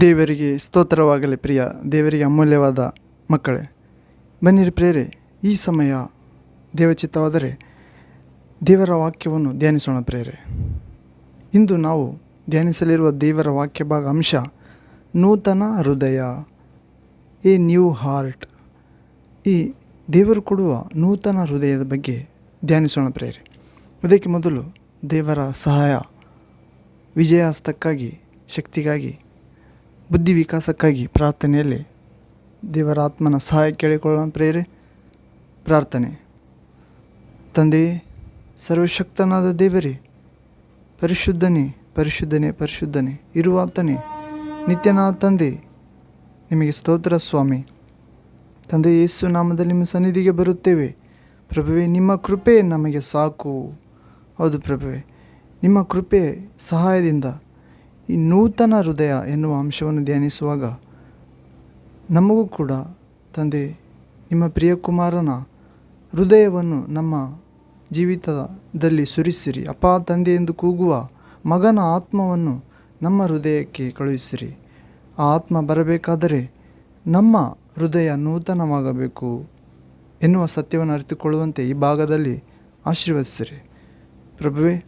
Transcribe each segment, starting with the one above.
ದೇವರಿಗೆ ಸ್ತೋತ್ರವಾಗಲಿ ಪ್ರಿಯ, ದೇವರಿಗೆ ಅಮೂಲ್ಯವಾದ ಮಕ್ಕಳೇ. ಬನ್ನಿರಿ ಪ್ರೇರೆ ಈ ಸಮಯ ದೇವಚಿತ್ತವಾದರೆ ದೇವರ ವಾಕ್ಯವನ್ನು ಧ್ಯಾನಿಸೋಣ ಪ್ರೇರೆ ಇಂದು ನಾವು ಧ್ಯಾನಿಸಲಿರುವ ದೇವರ ವಾಕ್ಯ ಭಾಗ ಅಂಶ, ನೂತನ ಹೃದಯ, ಎ ನ್ಯೂ ಹಾರ್ಟ್. ಈ ದೇವರು ಕೊಡುವ ನೂತನ ಹೃದಯದ ಬಗ್ಗೆ ಧ್ಯಾನಿಸೋಣ ಪ್ರೇರೆ ಅದಕ್ಕೆ ಮೊದಲು ದೇವರ ಸಹಾಯ, ವಿಜಯಾಸ್ತಕ್ಕಾಗಿ, ಶಕ್ತಿಗಾಗಿ ಬುದ್ಧಿ ವಿಕಾಸಕ್ಕಾಗಿ ಪ್ರಾರ್ಥನೆಯಲ್ಲಿ ದೇವರ ಆತ್ಮನ ಸಹಾಯ ಕೇಳಿಕೊಳ್ಳೋಣ ಪ್ರೇರೆ ಪ್ರಾರ್ಥನೆ. ತಂದೆಯೇ ಸರ್ವಶಕ್ತನಾದ ದೇವರೇ, ಪರಿಶುದ್ಧನೇ ಪರಿಶುದ್ಧನೇ ಪರಿಶುದ್ಧನೇ, ಇರುವಾತನೇ, ನಿತ್ಯನಾದ ತಂದೆ, ನಿಮಗೆ ಸ್ತೋತ್ರ ಸ್ವಾಮಿ. ತಂದೆ ಯೇಸು ನಾಮದಲ್ಲಿ ನಿಮ್ಮ ಸನ್ನಿಧಿಗೆ ಬರುತ್ತೇವೆ. ಪ್ರಭುವೆ, ನಿಮ್ಮ ಕೃಪೆ ನಮಗೆ ಸಾಕು. ಹೌದು ಪ್ರಭುವೆ, ನಿಮ್ಮ ಕೃಪೆ ಸಹಾಯದಿಂದ ಈ ನೂತನ ಹೃದಯ ಎನ್ನುವ ಅಂಶವನ್ನು ಧ್ಯಾನಿಸುವಾಗ ನಮಗೂ ಕೂಡ ತಂದೆ, ನಿಮ್ಮ ಪ್ರಿಯ ಕುಮಾರನ ಹೃದಯವನ್ನು ನಮ್ಮ ಜೀವಿತದಲ್ಲಿ ಸುರಿಸಿರಿ. ಅಪ್ಪ, ತಂದೆ ಎಂದು ಕೂಗುವ ಮಗನ ಆತ್ಮವನ್ನು ನಮ್ಮ ಹೃದಯಕ್ಕೆ ಕಳುಹಿಸಿರಿ. ಆ ಆತ್ಮ ಬರಬೇಕಾದರೆ ನಮ್ಮ ಹೃದಯ ನೂತನವಾಗಬೇಕು ಎನ್ನುವ ಸತ್ಯವನ್ನು ಅರಿತುಕೊಳ್ಳುವಂತೆ ಈ ಭಾಗದಲ್ಲಿ ಆಶೀರ್ವದಿಸಿರಿ. ಪ್ರಭುವೇ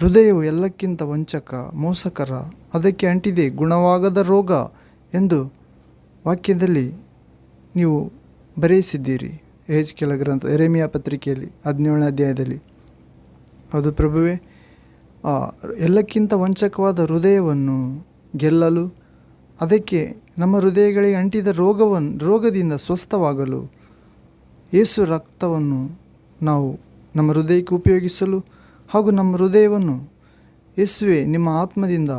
ಹೃದಯವು ಎಲ್ಲಕ್ಕಿಂತ ವಂಚಕ, ಮೋಸಕರ, ಅದಕ್ಕೆ ಅಂಟಿದೆ, ಗುಣವಾಗದ ರೋಗ ಎಂದು ವಾಕ್ಯದಲ್ಲಿ ನೀವು ಬರೆಯಿಸಿದ್ದೀರಿ. ಏಜ್ ಕೆಳ ಗ್ರಂಥ ಎರೆಮಿಯ ಪತ್ರಿಕೆಯಲ್ಲಿ, ಹದಿನೇಳನೇ ಅಧ್ಯಾಯದಲ್ಲಿ. ಅದು ಪ್ರಭುವೆ ಎಲ್ಲಕ್ಕಿಂತ ವಂಚಕವಾದ ಹೃದಯವನ್ನು ಗೆಲ್ಲಲು, ಅದಕ್ಕೆ ನಮ್ಮ ಹೃದಯಗಳಿಗೆ ಅಂಟಿದ ರೋಗವನ್ನು ರೋಗದಿಂದ ಸ್ವಸ್ಥವಾಗಲು, ಏಸು ರಕ್ತವನ್ನು ನಾವು ನಮ್ಮ ಹೃದಯಕ್ಕೆ ಉಪಯೋಗಿಸಲು ಹಾಗೂ ನಮ್ಮ ಹೃದಯವನ್ನು ಯೇಸುವೆ, ನಿಮ್ಮ ಆತ್ಮದಿಂದ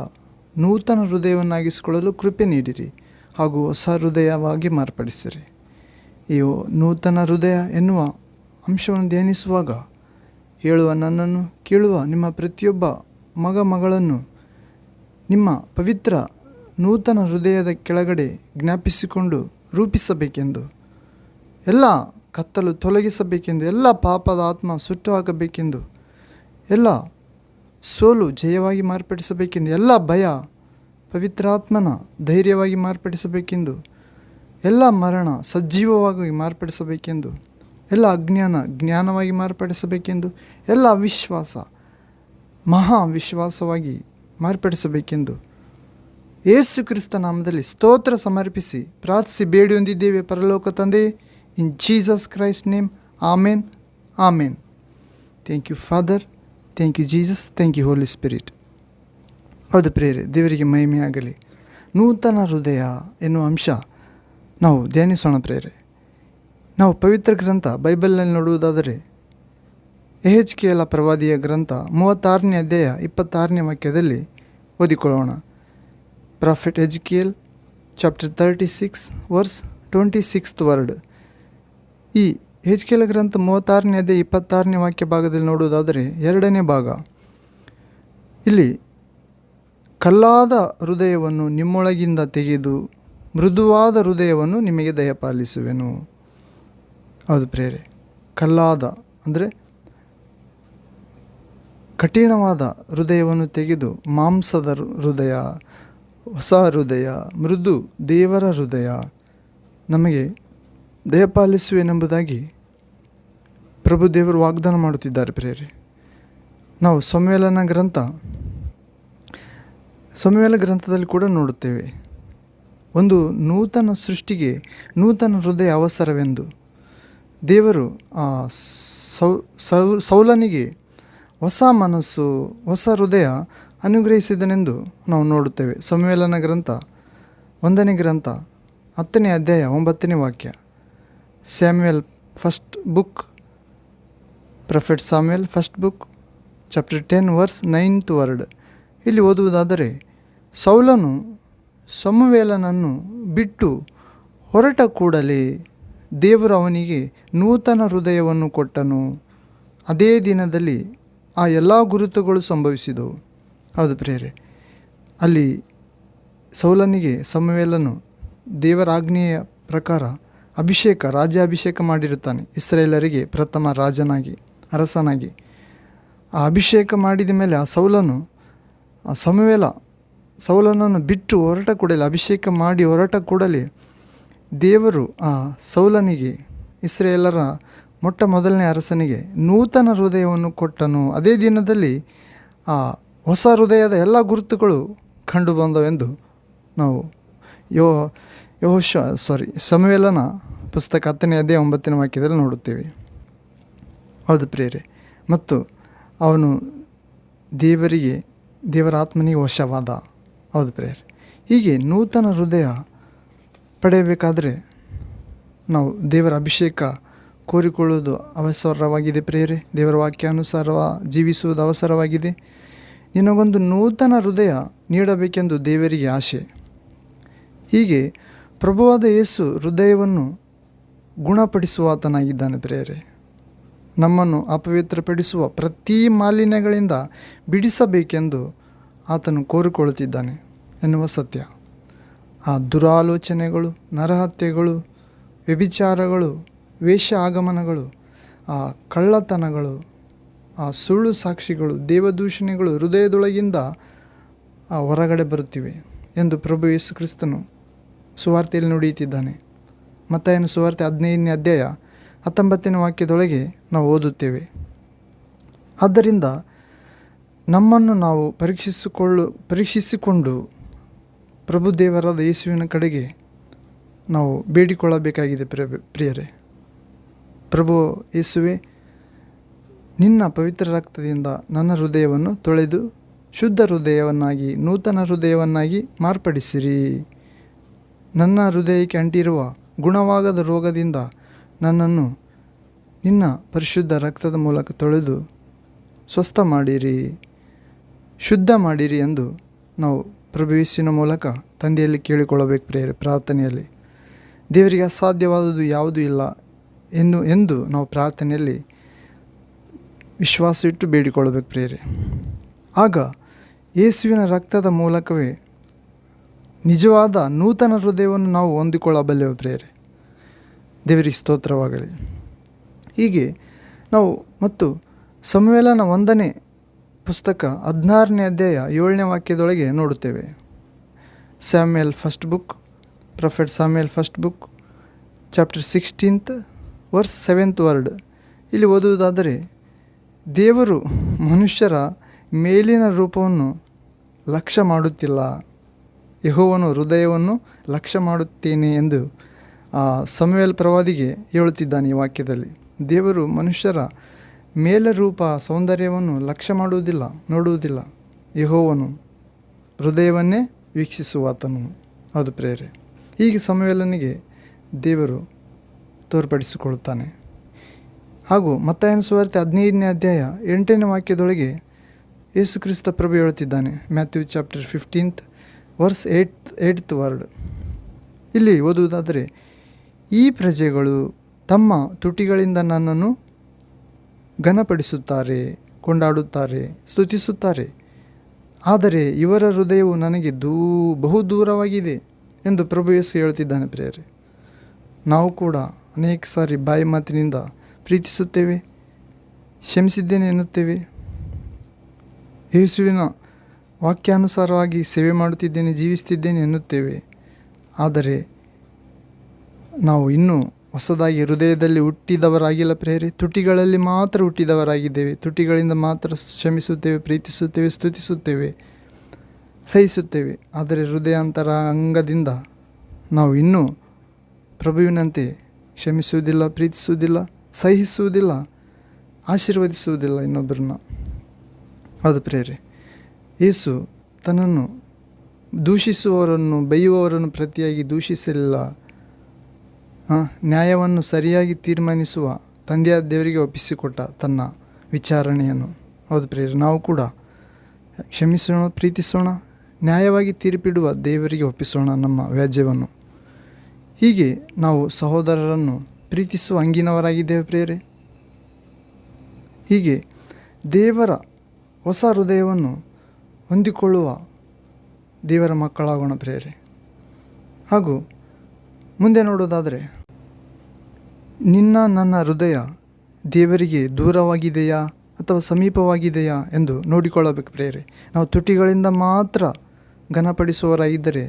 ನೂತನ ಹೃದಯವನ್ನಾಗಿಸಿಕೊಳ್ಳಲು ಕೃಪೆ ನೀಡಿರಿ ಹಾಗೂ ಹೊಸ ಹೃದಯವಾಗಿ ಮಾರ್ಪಡಿಸಿರಿ. ಈ ನೂತನ ಹೃದಯ ಎನ್ನುವ ಅಂಶವನ್ನು ಧ್ಯಾನಿಸುವಾಗ ಹೇಳುವ ನನ್ನನ್ನು, ಕೇಳುವ ನಿಮ್ಮ ಪ್ರತಿಯೊಬ್ಬ ಮಗ ಮಗಳನ್ನು ನಿಮ್ಮ ಪವಿತ್ರ ನೂತನ ಹೃದಯದ ಕೆಳಗಡೆ ಜ್ಞಾಪಿಸಿಕೊಂಡು ರೂಪಿಸಬೇಕೆಂದು, ಎಲ್ಲ ಕತ್ತಲು ತೊಲಗಿಸಬೇಕೆಂದು, ಎಲ್ಲ ಪಾಪದ ಆತ್ಮ ಸುಟ್ಟು ಹಾಕಬೇಕೆಂದು ಎಲ್ಲ ಸೋಲು ಜಯವಾಗಿ ಮಾರ್ಪಡಿಸಬೇಕೆಂದು, ಎಲ್ಲ ಭಯ ಪವಿತ್ರಾತ್ಮನ ಧೈರ್ಯವಾಗಿ ಮಾರ್ಪಡಿಸಬೇಕೆಂದು, ಎಲ್ಲ ಮರಣ ಸಜೀವವಾಗಿ ಮಾರ್ಪಡಿಸಬೇಕೆಂದು, ಎಲ್ಲ ಅಜ್ಞಾನ ಜ್ಞಾನವಾಗಿ ಮಾರ್ಪಡಿಸಬೇಕೆಂದು, ಎಲ್ಲ ವಿಶ್ವಾಸ ಮಹಾ ವಿಶ್ವಾಸವಾಗಿ ಮಾರ್ಪಡಿಸಬೇಕೆಂದು ಯೇಸು ಕ್ರಿಸ್ತ ನಾಮದಲ್ಲಿ ಸ್ತೋತ್ರ ಸಮರ್ಪಿಸಿ ಪ್ರಾರ್ಥಿಸಿ ಬೇಡಿ ಹೊಂದಿದ್ದೇವೆ ಪರಲೋಕ ತಂದೆ. In Jesus Christ name amen amen thank you father thank you Jesus thank you holy spirit ಹೌದು ಪ್ರೇರೆ ದೇವರಿಗೆ ಮಹಿಮೆಯಾಗಲಿ. ನೂತನ ಹೃದಯ ಎನ್ನುವ ಅಂಶ ನಾವು ಧ್ಯಾನಿಸೋಣ ಪ್ರೇರೆ ನಾವು ಪವಿತ್ರ ಗ್ರಂಥ ಬೈಬಲ್ನಲ್ಲಿ ನೋಡುವುದಾದರೆ ಎಚ್ ಕೆ ಎಲ ಪ್ರವಾದಿಯ ಗ್ರಂಥ ಮೂವತ್ತಾರನೇ ಅಧ್ಯಾಯ ಇಪ್ಪತ್ತಾರನೇ ವಾಕ್ಯದಲ್ಲಿ ಓದಿಕೊಳ್ಳೋಣ. Prophet L chapter thirty six verse twenty sixth word. ಈ ಹೆಚ್ಕೆಲ ಗ್ರಂಥ ಮೂವತ್ತಾರನೇ ಅದೇ ಇಪ್ಪತ್ತಾರನೇ ವಾಕ್ಯ ಭಾಗದಲ್ಲಿ ನೋಡುವುದಾದರೆ ಎರಡನೇ ಭಾಗ. ಇಲ್ಲಿ, ಕಲ್ಲಾದ ಹೃದಯವನ್ನು ನಿಮ್ಮೊಳಗಿಂದ ತೆಗೆದು ಮೃದುವಾದ ಹೃದಯವನ್ನು ನಿಮಗೆ ದಯಪಾಲಿಸುವೆನು. ಅದು ಪ್ರೇರೆ ಕಲ್ಲಾದ ಅಂದರೆ ಕಠಿಣವಾದ ಹೃದಯವನ್ನು ತೆಗೆದು ಮಾಂಸದ ಹೃದಯ, ಹೊಸ ಹೃದಯ, ಮೃದು ದೇವರ ಹೃದಯ ನಮಗೆ ದಯಪಾಲಿಸುವೆನೆಂಬುದಾಗಿ ಪ್ರಭು ದೇವರು ವಾಗ್ದಾನ ಮಾಡುತ್ತಿದ್ದಾರೆ ಪ್ರೇರೆ ನಾವು ಸಮ್ಮೇಳನ ಗ್ರಂಥ ಸಮ್ಮೇಳ ಗ್ರಂಥದಲ್ಲಿ ಕೂಡ ನೋಡುತ್ತೇವೆ. ಒಂದು ನೂತನ ಸೃಷ್ಟಿಗೆ ನೂತನ ಹೃದಯ ಅವಸರವೆಂದು. ದೇವರು ಆ ಸೌ ಸೌ, ಸೌಲನಿಗೆ ಹೊಸ ಮನಸ್ಸು, ಹೊಸ ಹೃದಯ ಅನುಗ್ರಹಿಸಿದನೆಂದು ನಾವು ನೋಡುತ್ತೇವೆ. ಸಮ್ಮೇಳನ ಗ್ರಂಥ, ಒಂದನೇ ಗ್ರಂಥ, ಹತ್ತನೇ ಅಧ್ಯಾಯ, ಒಂಬತ್ತನೇ ವಾಕ್ಯ. Samuel first book prophet Samuel, first book, chapter ten, verse ninth word. ಇಲ್ಲಿ ಓದುವುದಾದರೆ, ಸೌಲನು ಸಮುವೇಲನನ್ನು ಬಿಟ್ಟು ಹೊರಟ ಕೂಡಲೇ ದೇವರು ಅವನಿಗೆ ನೂತನ ಹೃದಯವನ್ನು ಕೊಟ್ಟನು. ಅದೇ ದಿನದಲ್ಲಿ ಆ ಎಲ್ಲ ಗುರುತುಗಳು ಸಂಭವಿಸಿದವು. ಹೌದು ಪ್ರೇರೆ ಅಲ್ಲಿ ಸೌಲನಿಗೆ ಸಮವೇಲನು ದೇವರ ಆಜ್ಞೆಯ ಪ್ರಕಾರ ಅಭಿಷೇಕ, ರಾಜ್ಯಾಭಿಷೇಕ ಮಾಡಿರುತ್ತಾನೆ. ಇಸ್ರೇಲರಿಗೆ ಪ್ರಥಮ ರಾಜನಾಗಿ. ಅರಸನಾಗಿ. ಆ ಅಭಿಷೇಕ ಮಾಡಿದ ಮೇಲೆ ಆ ಸೌಲನು, ಆ ಸಮುವೇಲ ಸೌಲನನ್ನು ಬಿಟ್ಟು ಹೊರಟ ಕೂಡಲೇ, ಅಭಿಷೇಕ ಮಾಡಿ ಹೊರಟ ಕೂಡಲೇ ದೇವರು ಆ ಸೌಲನಿಗೆ ಇಸ್ರೇಲರ ಮೊಟ್ಟ ಮೊದಲನೇ ಅರಸನಿಗೆ ನೂತನ ಹೃದಯವನ್ನು ಕೊಟ್ಟನು. ಅದೇ ದಿನದಲ್ಲಿ ಆ ಹೊಸ ಹೃದಯದ ಎಲ್ಲ ಗುರುತುಗಳು ಕಂಡು ಬಂದವೆಂದು ನಾವು ಯೋ ಯೋಶ ಸಾರಿ ಸಮವೇಲನ ಪುಸ್ತಕ ಹತ್ತನೇ ಅದೇ ಒಂಬತ್ತನೇ ವಾಕ್ಯದಲ್ಲಿ ನೋಡುತ್ತೇವೆ. ಹೌದು ಪ್ರಿಯರೇ. ಮತ್ತು ಅವನು ದೇವರಿಗೆ, ದೇವರ ಆತ್ಮನಿಗೆ ವಶವಾದ. ಹೌದು ಪ್ರೇಯರ್. ಹೀಗೆ ನೂತನ ಹೃದಯ ಪಡೆಯಬೇಕಾದರೆ ನಾವು ದೇವರ ಅಭಿಷೇಕ ಕೋರಿಕೊಳ್ಳುವುದು ಅವಸರವಾಗಿದೆ ಪ್ರೇರೆ ದೇವರ ವಾಕ್ಯಾನುಸಾರ ಜೀವಿಸುವುದು ಅವಸರವಾಗಿದೆ. ನಿನಗೊಂದು ನೂತನ ಹೃದಯ ನೀಡಬೇಕೆಂದು ದೇವರಿಗೆ ಆಶೆ ಹೀಗೆ ಪ್ರಭುವಾದ ಯೇಸು ಹೃದಯವನ್ನು ಗುಣಪಡಿಸುವಾತನಾಗಿದ್ದಾನೆ ಪ್ರೇಯರೆ. ನಮ್ಮನ್ನು ಅಪವಿತ್ರಪಡಿಸುವ ಪ್ರತಿ ಮಾಲಿನ್ಯಗಳಿಂದ ಬಿಡಿಸಬೇಕೆಂದು ಆತನು ಕೋರಿಕೊಳ್ಳುತ್ತಿದ್ದಾನೆ ಎನ್ನುವ ಸತ್ಯ. ಆ ದುರಾಲೋಚನೆಗಳು, ನರಹತ್ಯೆಗಳು, ವ್ಯಭಿಚಾರಗಳು, ವೇಷ ಆಗಮನಗಳು, ಆ ಕಳ್ಳತನಗಳು, ಆ ಸುಳ್ಳು ಸಾಕ್ಷಿಗಳು, ದೇವದೂಷಣೆಗಳು ಹೃದಯದೊಳಗಿಂದ ಆ ಹೊರಗಡೆ ಬರುತ್ತಿವೆ ಎಂದು ಪ್ರಭು ಯೇಸು ಕ್ರಿಸ್ತನು ಸುವಾರ್ತೆಯಲ್ಲಿ ನುಡಿಯುತ್ತಿದ್ದಾನೆ. ಮತ್ತಾಯನ ಸುವಾರ್ತೆ ಹದಿನೈದನೇ ಅಧ್ಯಾಯ ಹತ್ತೊಂಬತ್ತನೇ ವಾಕ್ಯದೊಳಗೆ ನಾವು ಓದುತ್ತೇವೆ. ಆದ್ದರಿಂದ ನಮ್ಮನ್ನು ನಾವು ಪರೀಕ್ಷಿಸಿಕೊಳ್ಳು, ಪರೀಕ್ಷಿಸಿಕೊಂಡು ಪ್ರಭುದೇವರಾದ ಯೇಸುವಿನ ಕಡೆಗೆ ನಾವು ಬೇಡಿಕೊಳ್ಳಬೇಕಾಗಿದೆ ಪ್ರಿಯ ಪ್ರಿಯರೇ. ಪ್ರಭು ಯೇಸುವೆ, ನಿನ್ನ ಪವಿತ್ರ ರಕ್ತದಿಂದ ನನ್ನ ಹೃದಯವನ್ನು ತೊಳೆದು ಶುದ್ಧ ಹೃದಯವನ್ನಾಗಿ, ನೂತನ ಹೃದಯವನ್ನಾಗಿ ಮಾರ್ಪಡಿಸಿರಿ. ನನ್ನ ಹೃದಯಕ್ಕೆ ಅಂಟಿರುವ ಗುಣವಾಗದ ರೋಗದಿಂದ ನನ್ನನ್ನು ನಿನ್ನ ಪರಿಶುದ್ಧ ರಕ್ತದ ಮೂಲಕ ತೊಳೆದು ಸ್ವಸ್ಥ ಮಾಡಿರಿ, ಶುದ್ಧ ಮಾಡಿರಿ ಎಂದು ನಾವು ಪ್ರಭುವಿಸಿನ ಮೂಲಕ ತಂದೆಯಲ್ಲಿ ಕೇಳಿಕೊಳ್ಳಬೇಕು ಪ್ರೇರೆ ಪ್ರಾರ್ಥನೆಯಲ್ಲಿ. ದೇವರಿಗೆ ಅಸಾಧ್ಯವಾದುದು ಯಾವುದೂ ಇಲ್ಲ ಎನ್ನು, ಎಂದು ನಾವು ಪ್ರಾರ್ಥನೆಯಲ್ಲಿ ವಿಶ್ವಾಸ ಇಟ್ಟು ಬೇಡಿಕೊಳ್ಳಬೇಕು ಪ್ರೇರೆ ಆಗ ಯೇಸುವಿನ ರಕ್ತದ ಮೂಲಕವೇ ನಿಜವಾದ ನೂತನ ಹೃದಯವನ್ನು ನಾವು ಹೊಂದಿಕೊಳ್ಳಬಲ್ಲೆವು ಪ್ರೇರೆ ದೇವರಿಗೆ ಸ್ತೋತ್ರವಾಗಲಿ. ಹೀಗೆ ನಾವು ಮತ್ತು ಸಂವೇಲನ ಒಂದನೇ ಪುಸ್ತಕ ಹದಿನಾರನೇ ಅಧ್ಯಾಯ ಏಳನೇ ವಾಕ್ಯದೊಳಗೆ ನೋಡುತ್ತೇವೆ. Samuel first book, prophet Samuel first book, chapter sixteenth verse seventh word. ಇಲ್ಲಿ ಓದುವುದಾದರೆ, ದೇವರು ಮನುಷ್ಯರ ಮೇಲಿನ ರೂಪವನ್ನು ಲಕ್ಷ್ಯ ಮಾಡುತ್ತಿಲ್ಲ. ಯಹೋವನು ಹೃದಯವನ್ನು ಲಕ್ಷ್ಯ ಮಾಡುತ್ತೇನೆ ಎಂದು ಸಮುವೇಲ್ ಪ್ರವಾದಿಗೆ ಹೇಳುತ್ತಿದ್ದಾನೆ ಈ ವಾಕ್ಯದಲ್ಲಿ. ದೇವರು ಮನುಷ್ಯರ ಮೇಲರೂಪ ಸೌಂದರ್ಯವನ್ನು ಲಕ್ಷ್ಯ ಮಾಡುವುದಿಲ್ಲ, ನೋಡುವುದಿಲ್ಲ. ಯಹೋವನು ಹೃದಯವನ್ನೇ ವೀಕ್ಷಿಸುವಾತನು. ಅದು ಪ್ರೇರೆ ಹೀಗೆ ಸಮುವೇಲನಿಗೆ ದೇವರು ತೋರ್ಪಡಿಸಿಕೊಳ್ಳುತ್ತಾನೆ ಹಾಗೂ ಮತ್ತಾಯನ ಸುವಾರ್ತೆ ಹದಿನೈದನೇ ಅಧ್ಯಾಯ ಎಂಟನೇ ವಾಕ್ಯದೊಳಗೆ ಯೇಸು ಕ್ರಿಸ್ತ ಪ್ರಭು ಹೇಳುತ್ತಿದ್ದಾನೆ, Matthew chapter fifteenth verse eight, eighth word. ಇಲ್ಲಿ ಓದುವುದಾದರೆ ಈ ಪ್ರಜೆಗಳು ತಮ್ಮ ತುಟಿಗಳಿಂದ ನನ್ನನ್ನು ಘನಪಡಿಸುತ್ತಾರೆ, ಕೊಂಡಾಡುತ್ತಾರೆ, ಸ್ತುತಿಸುತ್ತಾರೆ. ಆದರೆ ಇವರ ಹೃದಯವು ನನಗೆ ದೂ, ಬಹು ದೂರವಾಗಿದೆ ಎಂದು ಪ್ರಭು ಯೇಸು ಹೇಳುತ್ತಿದ್ದಾನೆ ಪ್ರಿಯರೇ. ನಾವು ಕೂಡ ಅನೇಕ ಸಾರಿ ಬಾಯಿ ಮಾತಿನಿಂದ ಪ್ರೀತಿಸುತ್ತೇವೆ, ಕ್ಷಮಿಸಿದ್ದೇನೆ ಎನ್ನುತ್ತೇವೆ. ಯೇಸುವಿನ ವಾಕ್ಯಾನುಸಾರವಾಗಿ ಸೇವೆ ಮಾಡುತ್ತಿದ್ದೇನೆ, ಜೀವಿಸುತ್ತಿದ್ದೇನೆ ಎನ್ನುತ್ತೇವೆ. ಆದರೆ ನಾವು ಇನ್ನೂ ಹೊಸದಾಗಿ ಹೃದಯದಲ್ಲಿ ಹುಟ್ಟಿದವರಾಗಿಲ್ಲ ಪ್ರೇರೆ ತುಟಿಗಳಲ್ಲಿ ಮಾತ್ರ ಹುಟ್ಟಿದವರಾಗಿದ್ದೇವೆ. ತುಟಿಗಳಿಂದ ಮಾತ್ರ ಕ್ಷಮಿಸುತ್ತೇವೆ ಪ್ರೀತಿಸುತ್ತೇವೆ, ಸ್ತುತಿಸುತ್ತೇವೆ, ಸಹಿಸುತ್ತೇವೆ. ಆದರೆ ಹೃದಯಾಂತರ ಅಂಗದಿಂದ ನಾವು ಇನ್ನೂ ಪ್ರಭುವಿನಂತೆ ಕ್ಷಮಿಸುವುದಿಲ್ಲ, ಪ್ರೀತಿಸುವುದಿಲ್ಲ, ಸಹಿಸುವುದಿಲ್ಲ, ಆಶೀರ್ವದಿಸುವುದಿಲ್ಲ ಇನ್ನೊಬ್ಬರನ್ನ. ಅದು ಪ್ರೇರೆ ಯೇಸು ತನ್ನನ್ನು ದೂಷಿಸುವವರನ್ನು, ಬೈಯುವವರನ್ನು ಪ್ರತಿಯಾಗಿ ದೂಷಿಸಲಿಲ್ಲ ನ್ಯಾಯವನ್ನು ಸರಿಯಾಗಿ ತೀರ್ಮಾನಿಸುವ ತಂದೆಯ ದೇವರಿಗೆ ಒಪ್ಪಿಸಿಕೊಟ್ಟ ತನ್ನ ವಿಚಾರಣೆಯನ್ನು. ಹೌದು ಪ್ರೇರೇ ನಾವು ಕೂಡ ಕ್ಷಮಿಸೋಣ, ಪ್ರೀತಿಸೋಣ, ನ್ಯಾಯವಾಗಿ ತೀರ್ಪಿಡುವ ದೇವರಿಗೆ ಒಪ್ಪಿಸೋಣ ನಮ್ಮ ವ್ಯಾಜ್ಯವನ್ನು. ಹೀಗೆ ನಾವು ಸಹೋದರರನ್ನು ಪ್ರೀತಿಸುವ ಅಂಗಿನವರಾಗಿದ್ದೇವೆ ಪ್ರೇರೆ ಹೀಗೆ ದೇವರ ಹೊಸ ಹೃದಯವನ್ನು ಹೊಂದಿಕೊಳ್ಳುವ ದೇವರ ಮಕ್ಕಳಾಗೋಣ ಪ್ರೇರೆ ಹಾಗೂ ಮುಂದೆ ನೋಡೋದಾದರೆ, ನಿನ್ನ ನನ್ನ ಹೃದಯ ದೇವರಿಗೆ ದೂರವಾಗಿದೆಯಾ ಅಥವಾ ಸಮೀಪವಾಗಿದೆಯಾ ಎಂದು ನೋಡಿಕೊಳ್ಳಬೇಕು ಪ್ರೇರೆ ನಾವು ತುಟಿಗಳಿಂದ ಮಾತ್ರ ಘನಪಡಿಸುವವರಾಗಿದ್ದರೆ,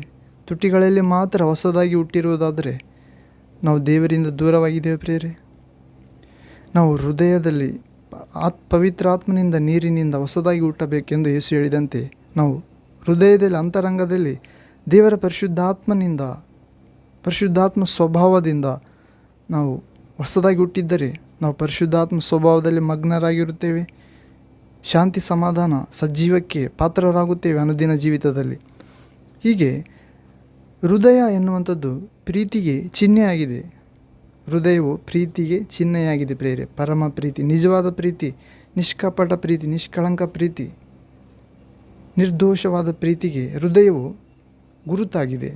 ತುಟಿಗಳಲ್ಲಿ ಮಾತ್ರ ಹೊಸದಾಗಿ ಹುಟ್ಟಿರುವುದಾದರೆ ನಾವು ದೇವರಿಂದ ದೂರವಾಗಿದ್ದೇವೆ ಪ್ರೇರೆ ನಾವು ಹೃದಯದಲ್ಲಿ ಆತ್, ಪವಿತ್ರ ಆತ್ಮನಿಂದ ನೀರಿನಿಂದ ಹೊಸದಾಗಿ ಹುಟ್ಟಬೇಕೆಂದು ಯೇಸು ಹೇಳಿದಂತೆ ನಾವು ಹೃದಯದಲ್ಲಿ, ಅಂತರಂಗದಲ್ಲಿ ದೇವರ ಪರಿಶುದ್ಧಾತ್ಮನಿಂದ ಪರಿಶುದ್ಧಾತ್ಮ ಸ್ವಭಾವದಿಂದ ನಾವು ಹೊಸದಾಗಿ ಹುಟ್ಟಿದ್ದರೆ ನಾವು ಪರಿಶುದ್ಧಾತ್ಮ ಸ್ವಭಾವದಲ್ಲಿ ಮಗ್ನರಾಗಿರುತ್ತೇವೆ. ಶಾಂತಿ ಸಮಾಧಾನ ಸಜೀವಕ್ಕೆ ಪಾತ್ರರಾಗುತ್ತೇವೆ ಅನುದಿನ ಜೀವಿತದಲ್ಲಿ. ಹೀಗೆ ಹೃದಯ ಎನ್ನುವಂಥದ್ದು ಪ್ರೀತಿಗೆ ಚಿಹ್ನೆಯಾಗಿದೆ. ಹೃದಯವು ಪ್ರೀತಿಗೆ ಚಿಹ್ನೆಯಾಗಿದೆ ಪ್ರೇರೆ ಪರಮ ಪ್ರೀತಿ, ನಿಜವಾದ ಪ್ರೀತಿ, ನಿಷ್ಕಪಟ ಪ್ರೀತಿ, ನಿಷ್ಕಳಂಕ ಪ್ರೀತಿ, ನಿರ್ದೋಷವಾದ ಪ್ರೀತಿಗೆ ಹೃದಯವು ಗುರುತಾಗಿದೆ.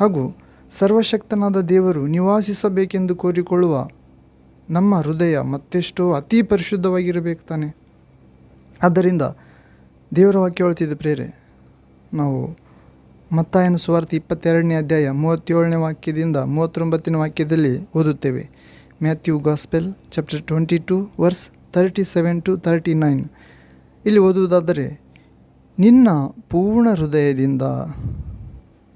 ಹಾಗೂ ಸರ್ವಶಕ್ತನಾದ ದೇವರು ನಿವಾಸಿಸಬೇಕೆಂದು ಕೋರಿಕೊಳ್ಳುವ ನಮ್ಮ ಹೃದಯ ಮತ್ತೆಷ್ಟೋ ಅತಿ ಪರಿಶುದ್ಧವಾಗಿರಬೇಕು ತಾನೆ. ಆದ್ದರಿಂದ ದೇವರ ವಾಕ್ಯ ಹೇಳ್ತಿದ್ದ ಪ್ರೇರೆ, ನಾವು ಮತ್ತಾಯನ ಸುವಾರ್ತೆ ಇಪ್ಪತ್ತೆರಡನೇ ಅಧ್ಯಾಯ ಮೂವತ್ತೇಳನೇ ವಾಕ್ಯದಿಂದ ಮೂವತ್ತೊಂಬತ್ತನೇ ವಾಕ್ಯದಲ್ಲಿ ಓದುತ್ತೇವೆ. Matthew gospel chapter twenty two verse thirty seven to thirty nine. ಇಲ್ಲಿ ಓದುವುದಾದರೆ, ನಿನ್ನ ಪೂರ್ಣ ಹೃದಯದಿಂದ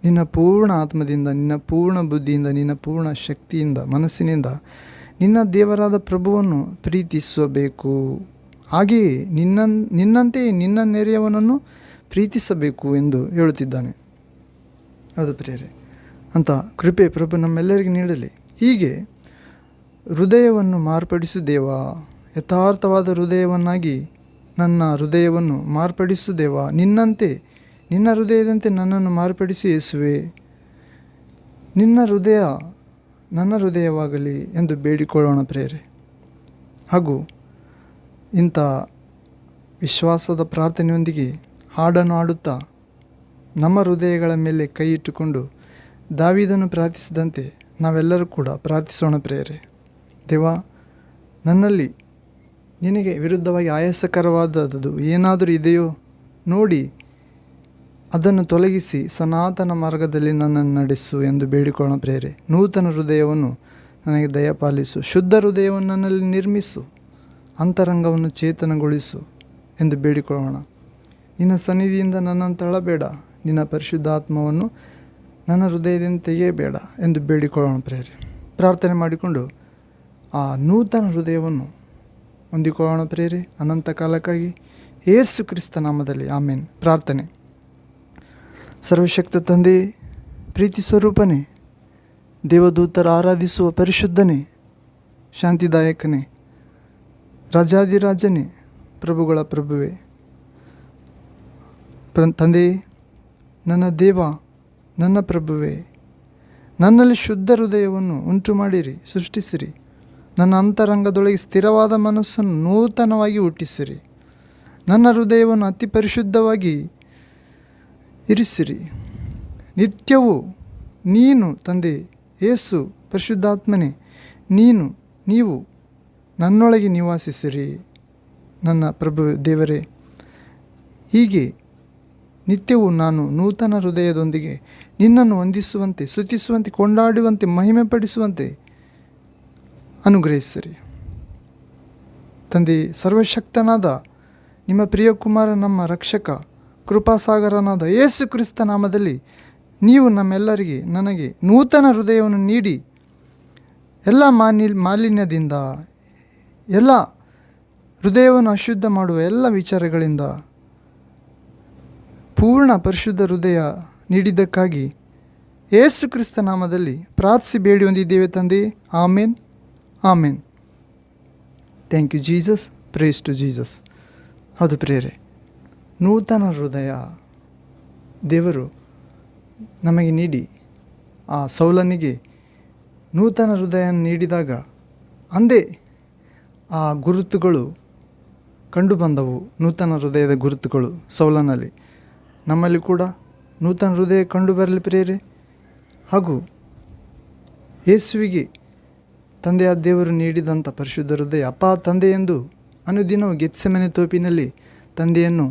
ನಿನ್ನ ಪೂರ್ಣ ಆತ್ಮದಿಂದ, ನಿನ್ನ ಪೂರ್ಣ ಬುದ್ಧಿಯಿಂದ, ನಿನ್ನ ಪೂರ್ಣ ಶಕ್ತಿಯಿಂದ, ಮನಸ್ಸಿನಿಂದ ನಿನ್ನ ದೇವರಾದ ಪ್ರಭುವನ್ನು ಪ್ರೀತಿಸಬೇಕು. ಹಾಗೆಯೇ ನಿನ್ನ ನಿನ್ನಂತೆಯೇ ನಿನ್ನ ನೆರೆಯವನನ್ನು ಪ್ರೀತಿಸಬೇಕು ಎಂದು ಹೇಳುತ್ತಿದ್ದಾನೆ. ಅದು ಪ್ರೇರೆ ಅಂತ ಕೃಪೆ ಪ್ರಭು ನಮ್ಮೆಲ್ಲರಿಗೂ ನೀಡಲಿ. ಹೀಗೆ ಹೃದಯವನ್ನು ಮಾರ್ಪಡಿಸು ದೇವ ಯಥಾರ್ಥವಾದ ಹೃದಯವನ್ನಾಗಿ ನನ್ನ ಹೃದಯವನ್ನು ಮಾರ್ಪಡಿಸು ದೇವ ನಿನ್ನಂತೆ ನಿನ್ನ ಹೃದಯದಂತೆ ನನ್ನನ್ನು ಮಾರ್ಪಡಿಸಿ ಯೇಸುವೆ. ನಿನ್ನ ಹೃದಯ ನನ್ನ ಹೃದಯವಾಗಲಿ ಎಂದು ಬೇಡಿಕೊಳ್ಳೋಣ ಪ್ರೇರೆ ಹಾಗೂ ಇಂಥ ವಿಶ್ವಾಸದ ಪ್ರಾರ್ಥನೆಯೊಂದಿಗೆ ಹಾಡನ್ನು ಹಾಡುತ್ತಾ ನಮ್ಮ ಹೃದಯಗಳ ಮೇಲೆ ಕೈ ಇಟ್ಟುಕೊಂಡು ದಾವಿದನ್ನು ಪ್ರಾರ್ಥಿಸಿದಂತೆ ನಾವೆಲ್ಲರೂ ಕೂಡ ಪ್ರಾರ್ಥಿಸೋಣ ಪ್ರೇರೆ ದೇವ, ನನ್ನಲ್ಲಿ ನಿನಗೆ ವಿರುದ್ಧವಾಗಿ ಆಯಾಸಕರವಾದದ್ದು ಏನಾದರೂ ಇದೆಯೋ ನೋಡಿ ಅದನ್ನು ತೊಲಗಿಸಿ ಸನಾತನ ಮಾರ್ಗದಲ್ಲಿ ನನ್ನನ್ನು ನಡೆಸು ಎಂದು ಬೇಡಿಕೊಳ್ಳೋಣ ಪ್ರೇರೆ ನೂತನ ಹೃದಯವನ್ನು ನನಗೆ ದಯಪಾಲಿಸು. ಶುದ್ಧ ಹೃದಯವನ್ನು ನನ್ನಲ್ಲಿ ನಿರ್ಮಿಸು. ಅಂತರಂಗವನ್ನು ಚೇತನಗೊಳಿಸು ಎಂದು ಬೇಡಿಕೊಳ್ಳೋಣ. ನಿನ್ನ ಸನ್ನಿಧಿಯಿಂದ ನನ್ನನ್ನು ತಳ್ಳಬೇಡ. ನಿನ್ನ ಪರಿಶುದ್ಧಾತ್ಮವನ್ನು ನನ್ನ ಹೃದಯದಿಂದ ತೆಗೆಯಬೇಡ ಎಂದು ಬೇಡಿಕೊಳ್ಳೋಣ ಪ್ರೇರೆ ಪ್ರಾರ್ಥನೆ ಮಾಡಿಕೊಂಡು ಆ ನೂತನ ಹೃದಯವನ್ನು ಹೊಂದಿಕೊಳ್ಳೋಣ ಪ್ರೇರೆ ಅನಂತ ಕಾಲಕ್ಕಾಗಿ ಏಸು ಕ್ರಿಸ್ತ ನಾಮದಲ್ಲಿ. ಆಮೇನ್. ಪ್ರಾರ್ಥನೆ. ಸರ್ವಶಕ್ತ ತಂದೆ, ಪ್ರೀತಿ ಸ್ವರೂಪನೇ, ದೇವದೂತರ ಆರಾಧಿಸುವ ಪರಿಶುದ್ಧನೇ, ಶಾಂತಿದಾಯಕನೇ ರಾಜಾದಿರಾಜನೇ ಪ್ರಭುಗಳ ಪ್ರಭುವೆ. ಪ್ರ, ತಂದೆ, ನನ್ನ ದೇವ, ನನ್ನ ಪ್ರಭುವೆ. ನನ್ನಲ್ಲಿ ಶುದ್ಧ ಹೃದಯವನ್ನು ಉಂಟು ಮಾಡಿರಿ ಸೃಷ್ಟಿಸಿರಿ. ನನ್ನ ಅಂತರಂಗದೊಳಗೆ ಸ್ಥಿರವಾದ ಮನಸ್ಸನ್ನು ನೂತನವಾಗಿ ಹುಟ್ಟಿಸಿರಿ. ನನ್ನ ಹೃದಯವನ್ನು ಅತಿ ಪರಿಶುದ್ಧವಾಗಿ ಇರಿಸಿರಿ. ನಿತ್ಯವೂ ನೀನು ತಂದೆ ಏಸು ಪರಿಶುದ್ಧಾತ್ಮನೇ. ನೀನು, ನೀವು ನನ್ನೊಳಗೆ ನಿವಾಸಿಸಿರಿ. ನನ್ನ ಪ್ರಭು ದೇವರೇ, ಹೀಗೆ ನಿತ್ಯವೂ ನಾನು ನೂತನ ಹೃದಯದೊಂದಿಗೆ ನಿನ್ನನ್ನು ವಂದಿಸುವಂತೆ, ಸ್ತುತಿಸುವಂತೆ, ಕೊಂಡಾಡುವಂತೆ, ಮಹಿಮೆಪಡಿಸುವಂತೆ ಅನುಗ್ರಹಿಸಿರಿ. ತಂದೆ, ಸರ್ವಶಕ್ತನಾದ ನಿಮ್ಮ ಪ್ರಿಯಕುಮಾರ ನಮ್ಮ ರಕ್ಷಕ ಕೃಪಾಸಾಗರನಾದ ಯೇಸು ಕ್ರಿಸ್ತ ನಾಮದಲ್ಲಿ ನೀವು ನಮ್ಮೆಲ್ಲರಿಗೆ ನನಗೆ ನೂತನ ಹೃದಯವನ್ನು ನೀಡಿ. ಎಲ್ಲ ಮಾನಿ ಮಾಲಿನ್ಯದಿಂದ, ಎಲ್ಲ ಹೃದಯವನ್ನು ಅಶುದ್ಧ ಮಾಡುವ ಎಲ್ಲ ವಿಚಾರಗಳಿಂದ ಪೂರ್ಣ ಪರಿಶುದ್ಧ ಹೃದಯ ನೀಡಿದ್ದಕ್ಕಾಗಿ ಯೇಸು ಕ್ರಿಸ್ತ ನಾಮದಲ್ಲಿ ಪ್ರಾರ್ಥಿಸಿ ಬೇಡಿ ಹೊಂದಿದ್ದೇವೆ ತಂದೆ. Amen amen. Thank you Jesus, praise to Jesus. ಅದು ಪ್ರೇರೆ ನೂತನ ಹೃದಯ ದೇವರು ನಮಗೆ ನೀಡಿ, ಆ ಸೌಲನಿಗೆ ನೂತನ ಹೃದಯ ನೀಡಿದಾಗ ಅಂದೇ ಆ ಗುರುತುಗಳು ಕಂಡು ಬಂದವು. ನೂತನ ಹೃದಯದ ಗುರುತುಗಳು ಸೌಲನಲ್ಲಿ. ನಮ್ಮಲ್ಲಿ ಕೂಡ ನೂತನ ಹೃದಯ ಕಂಡು ಬರಲಿ ಪ್ರೇರೆ ಹಾಗೂ ಯೇಸುವಿಗೆ ತಂದೆಯ ದೇವರು ನೀಡಿದಂಥ ಪರಿಶುದ್ಧ ಹೃದಯ, ಅಪ್ಪ ತಂದೆಯೆಂದು ಅನುದಿನವು ಅನುದಿನವೂ ಗೆತ್ಸೆಮನೆ ತೋಪಿನಲ್ಲಿ ತಂದೆಯನ್ನು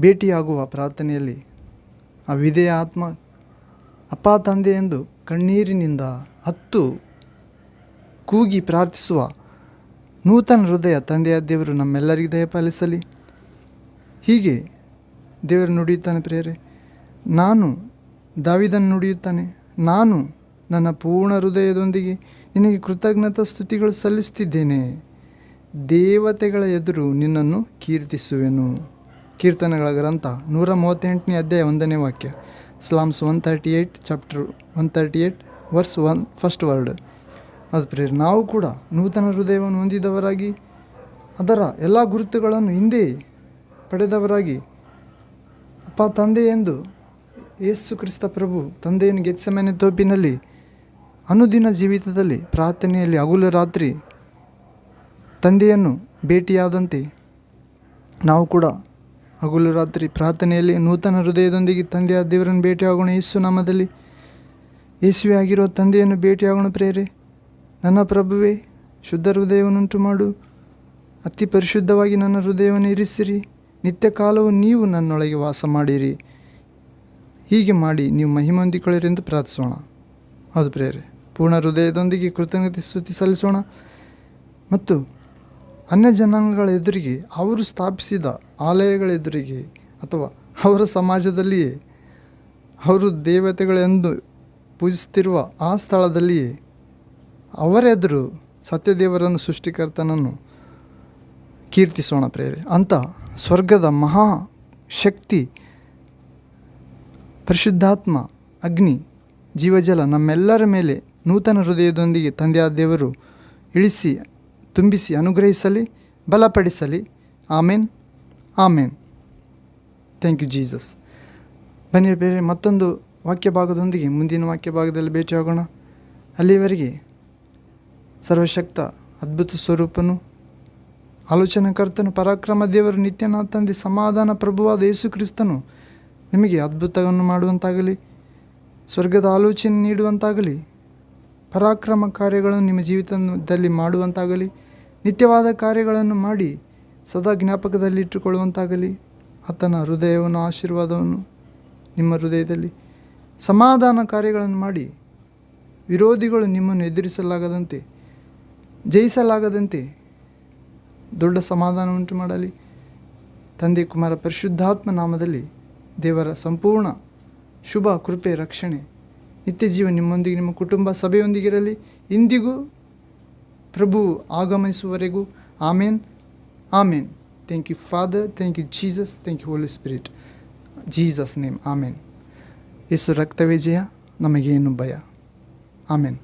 ಭೇಟಿಯಾಗುವ ಪ್ರಾರ್ಥನೆಯಲ್ಲಿ ಆ ವಿಧೇಯ ಆತ್ಮ ಅಪ್ಪ ತಂದೆ ಎಂದು ಕಣ್ಣೀರಿನಿಂದ ಹತ್ತು ಕೂಗಿ ಪ್ರಾರ್ಥಿಸುವ ನೂತನ ಹೃದಯ ತಂದೆಯ ದೇವರು ನಮ್ಮೆಲ್ಲರಿಗೆ ದಯಪಾಲಿಸಲಿ ಹೀಗೆ ದೇವರು ನುಡಿಯುತ್ತಾನೆ ಪ್ರೇರೆ ನಾನು ದಾವಿದನ್ನು ನುಡಿಯುತ್ತಾನೆ, ನಾನು ನನ್ನ ಪೂರ್ಣ ಹೃದಯದೊಂದಿಗೆ ನಿನಗೆ ಕೃತಜ್ಞತಾ ಸ್ತುತಿಗಳು ಸಲ್ಲಿಸ್ತಿದ್ದೇನೆ ದೇವತೆಗಳ ಎದುರು ನಿನ್ನನ್ನು ಕೀರ್ತಿಸುವೆನು. ಕೀರ್ತನೆಗಳ ಗ್ರಂಥ ನೂರ ಮೂವತ್ತೆಂಟನೇ ಅಧ್ಯಾಯ ಒಂದನೇ ವಾಕ್ಯ. Psalms one thirty eight chapter one thirty eight verse one first word ಅದು ಪ್ರೇರ್ ನಾವು ಕೂಡ ನೂತನ ಹೃದಯವನ್ನು ಹೊಂದಿದವರಾಗಿ, ಅದರ ಎಲ್ಲ ಗುರುತುಗಳನ್ನು ಹಿಂದೆ ಪಡೆದವರಾಗಿ, ಅಪ್ಪ, ತಂದೆ ಎಂದು ಯೇಸು ಕ್ರಿಸ್ತ ಪ್ರಭು ತಂದೆಯನ್ನು ಗೆತ್ಸಮನೆ ತೋಪಿನಲ್ಲಿ, ಅನುದಿನ ಜೀವಿತದಲ್ಲಿ ಪ್ರಾರ್ಥನೆಯಲ್ಲಿ ಅಗುಲ ರಾತ್ರಿ ತಂದೆಯನ್ನು ಭೇಟಿಯಾದಂತೆ ನಾವು ಕೂಡ ಹಗಲು ರಾತ್ರಿ ಪ್ರಾರ್ಥನೆಯಲ್ಲಿ ನೂತನ ಹೃದಯದೊಂದಿಗೆ ತಂದೆಯ ದೇವರನ್ನು ಭೇಟಿಯಾಗೋಣ. ಯೇಸು ನಾಮದಲ್ಲಿ ಯೇಸುವೆ ಆಗಿರೋ ತಂದೆಯನ್ನು ಭೇಟಿಯಾಗೋಣ ಪ್ರೇರೆ ನನ್ನ ಪ್ರಭುವೇ, ಶುದ್ಧ ಹೃದಯವನ್ನುಂಟು ಮಾಡು. ಅತಿ ಪರಿಶುದ್ಧವಾಗಿ ನನ್ನ ಹೃದಯವನ್ನು ಇರಿಸಿರಿ. ನಿತ್ಯ ಕಾಲವು ನೀವು ನನ್ನೊಳಗೆ ವಾಸ ಮಾಡಿರಿ. ಹೀಗೆ ಮಾಡಿ ನೀವು ಮಹಿಮೆ ಹೊಂದಿಕೊಳ್ಳಿರೆಂದು ಪ್ರಾರ್ಥಿಸೋಣ. ಹೌದು ಪ್ರೇರೆ ಪೂರ್ಣ ಹೃದಯದೊಂದಿಗೆ ಕೃತಜ್ಞತೆ ಸ್ತುತಿ ಸಲ್ಲಿಸೋಣ ಮತ್ತು ಅನ್ಯ ಜನಾಂಗಗಳ ಎದುರಿಗೆ ಅವರು ಸ್ಥಾಪಿಸಿದ ಆಲಯಗಳ ಎದುರಿಗೆ ಅಥವಾ ಅವರ ಸಮಾಜದಲ್ಲಿಯೇ, ಅವರು ದೇವತೆಗಳೆಂದು ಪೂಜಿಸುತ್ತಿರುವ ಆ ಸ್ಥಳದಲ್ಲಿಯೇ, ಅವರೆದುರು ಸತ್ಯದೇವರನ್ನು, ಸೃಷ್ಟಿಕರ್ತನನ್ನು ಕೀರ್ತಿಸೋಣ ಪ್ರೇರೆ ಅಂತ ಸ್ವರ್ಗದ ಮಹಾ ಶಕ್ತಿ, ಪರಿಶುದ್ಧಾತ್ಮ, ಅಗ್ನಿ, ಜೀವಜಲ ನಮ್ಮೆಲ್ಲರ ಮೇಲೆ ನೂತನ ಹೃದಯದೊಂದಿಗೆ ತಂದೆಯಾದ ದೇವರು ಇಳಿಸಿ ತುಂಬಿಸಿ, ಅನುಗ್ರಹಿಸಲಿ, ಬಲಪಡಿಸಲಿ. Amen. Amen. Thank you Jesus ಬನ್ನಿ ಬೇರೆ ಮತ್ತೊಂದು ವಾಕ್ಯ ಭಾಗದೊಂದಿಗೆ, ಮುಂದಿನ ವಾಕ್ಯ ಭಾಗದಲ್ಲಿ ಭೇಟಿಯಾಗೋಣ ಅಲ್ಲಿವರೆಗೆ ಸರ್ವಶಕ್ತ, ಅದ್ಭುತ ಸ್ವರೂಪನು, ಆಲೋಚನಾಕರ್ತನು, ಪರಾಕ್ರಮ ದೇವರು, ನಿತ್ಯನಾಥ ತಂದೆ, ಸಮಾಧಾನ ಪ್ರಭುವಾದ ಯೇಸು ಕ್ರಿಸ್ತನು ನಿಮಗೆ ಅದ್ಭುತವನ್ನು ಮಾಡುವಂತಾಗಲಿ, ಸ್ವರ್ಗದ ಆಲೋಚನೆ ನೀಡುವಂತಾಗಲಿ, ಪರಾಕ್ರಮ ಕಾರ್ಯಗಳನ್ನು ನಿಮ್ಮ ಜೀವಿತದಲ್ಲಿ ಮಾಡುವಂತಾಗಲಿ ನಿತ್ಯವಾದ ಕಾರ್ಯಗಳನ್ನು ಮಾಡಿ ಸದಾ ಜ್ಞಾಪಕದಲ್ಲಿಟ್ಟುಕೊಳ್ಳುವಂತಾಗಲಿ. ಆತನ ಹೃದಯವನ್ನು ಆಶೀರ್ವಾದವನ್ನು ನಿಮ್ಮ ಹೃದಯದಲ್ಲಿ ಸಮಾಧಾನ ಕಾರ್ಯಗಳನ್ನು ಮಾಡಿ ವಿರೋಧಿಗಳು ನಿಮ್ಮನ್ನು ಎದುರಿಸಲಾಗದಂತೆ, ಜಯಿಸಲಾಗದಂತೆ ದೊಡ್ಡ ಸಮಾಧಾನ ಉಂಟು ಮಾಡಲಿ. ತಂದೆ ಕುಮಾರ ಪರಿಶುದ್ಧಾತ್ಮ ನಾಮದಲ್ಲಿ ದೇವರ ಸಂಪೂರ್ಣ ಶುಭ, ಕೃಪೆ, ರಕ್ಷಣೆ ನಿತ್ಯ ಜೀವ ನಿಮ್ಮೊಂದಿಗೆ, ನಿಮ್ಮ ಕುಟುಂಬ ಸಭೆಯೊಂದಿಗಿರಲಿ. ಇಂದಿಗೂ ಪ್ರಭು ಆಗಮಿಸುವವರೆಗೂ amen. Amen. Thank you father thank you Jesus thank you holy spirit Jesus name amen Yesu ರಕ್ತವೇ ಜಯ ನಮಗೇನು ಭಯ? ಆಮೇನ್